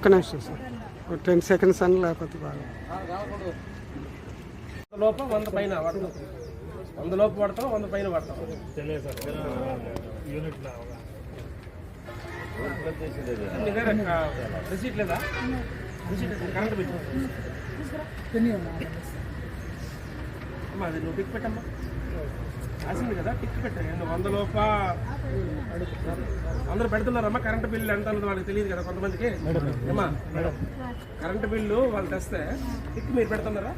ఒక్క నిమిషం సార్ ఒక టెన్ సెకండ్స్ అని లేకపోతే బాగా వంద లోపు వంద పైన పడతాం వంద లోపు పడతాం వంద పైన పడతాం నీ దగ్గర క- రిసీట్ లేదా రిసీట్ కరెంట్ బిల్ అమ్మా అది నువ్వు టిక్ పెట్టమ్మా రాసింది కదా టిక్ పెట్టండి వంద లోప అందరూ పెడుతున్నారమ్మా కరెంట్ బిల్లు ఎంత అన్నది వాళ్ళకి తెలియదు కదా కొంతమందికి. అమ్మా కరెంట్ బిల్లు వాళ్ళు తెస్తే టిక్ మీరు పెడుతున్నారా?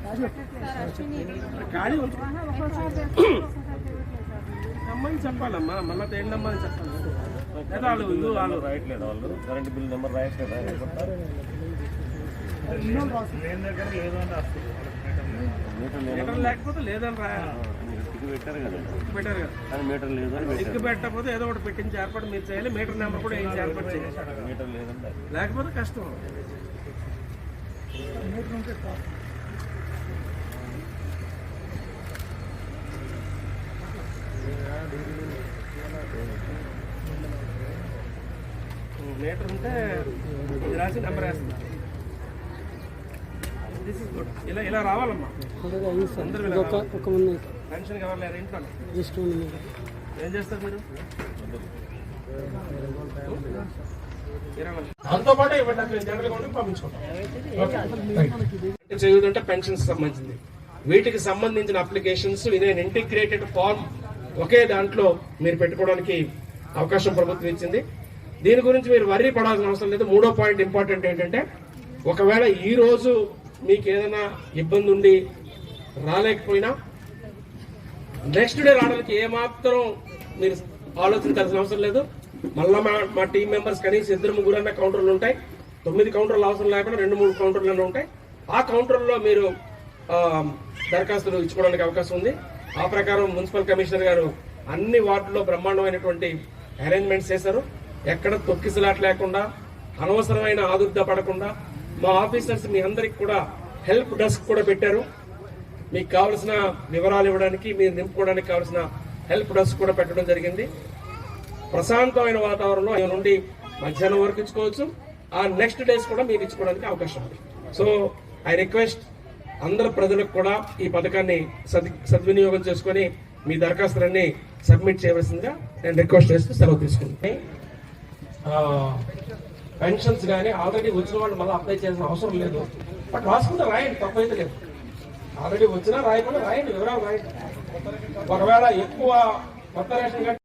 ఖాళీ ఉంచు. అమ్మని చెప్పాలమ్మా మళ్ళీ తేండమ్మా అని చెప్పాలి? లేదా వాళ్ళు ఇల్లు వాళ్ళు రాయట్లేదు వాళ్ళు? కరెంట్ బిల్ నెంబర్ రాయట్లేదా? లేకపోతే లేదని రా టిక్ పెట్టారు కదా? పెట్టారు కదా. కానీ మీటర్ లేదు అని టిక్ పెట్టకపోతే ఏదో ఒకటి పెట్టించి ఏర్పాటు మీరు చేయాలి. మీటర్ నెంబర్ కూడా ఏం ఏర్పాటు చేయాలి మీటర్ లేదంటే. లేకపోతే కష్టం. మీటర్ ఉంటే రాసి నెంబర్ వేస్తుంది దిస్ ఇస్ గుడ్ ఇలా ఇలా రావాలమ్మా. అందరూ ఒక ముందు పెన్షన్ ఎవరు లేరు ఇంట్లో ఏం చేస్తారు మీరు? దాంతో పాటు ఇవ్వండి అట్లా జనరల్ చేయుదంటే పెన్షన్స్ సంబంధించింది. వీటికి సంబంధించిన అప్లికేషన్స్ ఇదే ఇంటిగ్రేటెడ్ ఫార్మ్ ఒకే దాంట్లో మీరు పెట్టుకోవడానికి అవకాశం ప్రభుత్వం ఇచ్చింది. దీని గురించి మీరు వర్రీ పడాల్సిన అవసరం లేదు. మూడో పాయింట్ ఇంపార్టెంట్ ఏంటంటే ఒకవేళ ఈ రోజు మీకు ఏదైనా ఇబ్బంది ఉండి రాలేకపోయినా నెక్స్ట్ డే రావడానికి ఏమాత్రం మీరు ఆలోచించాల్సిన అవసరం లేదు. మళ్ళా మా మా టీం మెంబర్స్ కనీసం ఇద్దరు ముగ్గురు అన్న కౌంటర్లు ఉంటాయి. తొమ్మిది కౌంటర్లు అవసరం లేకుండా రెండు మూడు కౌంటర్లు ఉంటాయి. ఆ కౌంటర్లో మీరు దరఖాస్తులు ఇచ్చుకోవడానికి అవకాశం ఉంది. ఆ ప్రకారం మున్సిపల్ కమిషనర్ గారు అన్ని వార్డుల్లో బ్రహ్మాండమైనటువంటి అరేంజ్మెంట్స్ చేశారు. ఎక్కడ తొక్కిసలాట లేకుండా అనవసరమైన ఆదుర్ద పడకుండా మా ఆఫీసర్స్ మీ అందరికి కూడా హెల్ప్ డెస్క్ కూడా పెట్టారు. మీకు కావలసిన వివరాలు ఇవ్వడానికి మీరు నింపుకోవడానికి కావలసిన హెల్ప్ డెస్క్ కూడా పెట్టడం జరిగింది. ప్రశాంతమైన వాతావరణంలో ఆయన నుండి మధ్యాహ్నం వరకు ఇచ్చుకోవచ్చు. ఆ నెక్స్ట్ డేస్ కూడా మీరు ఇచ్చుకోవడానికి అవకాశం ఉంది. సో ఐ రిక్వెస్ట్ అందరు ప్రజలకు కూడా ఈ పథకాన్ని సద్ సద్వినియోగం చేసుకొని మీ దరఖాస్తులన్నీ సబ్మిట్ చేయవలసిందిగా నేను రిక్వెస్ట్ చేస్తూ సెలవు తీసుకుంటాను పెన్షన్స్ కానీ ఆల్రెడీ వచ్చిన వాళ్ళు మళ్ళీ అప్లై చేయాల్సిన అవసరం లేదు. బట్ రాసుకుంటే రాయండి తప్పైతే లేదు. ఆల్రెడీ వచ్చినా రాయకుండా రాయండి వివరాలు రాయండి. ఒకవేళ ఎక్కువ కొత్త రేషన్ కార్డు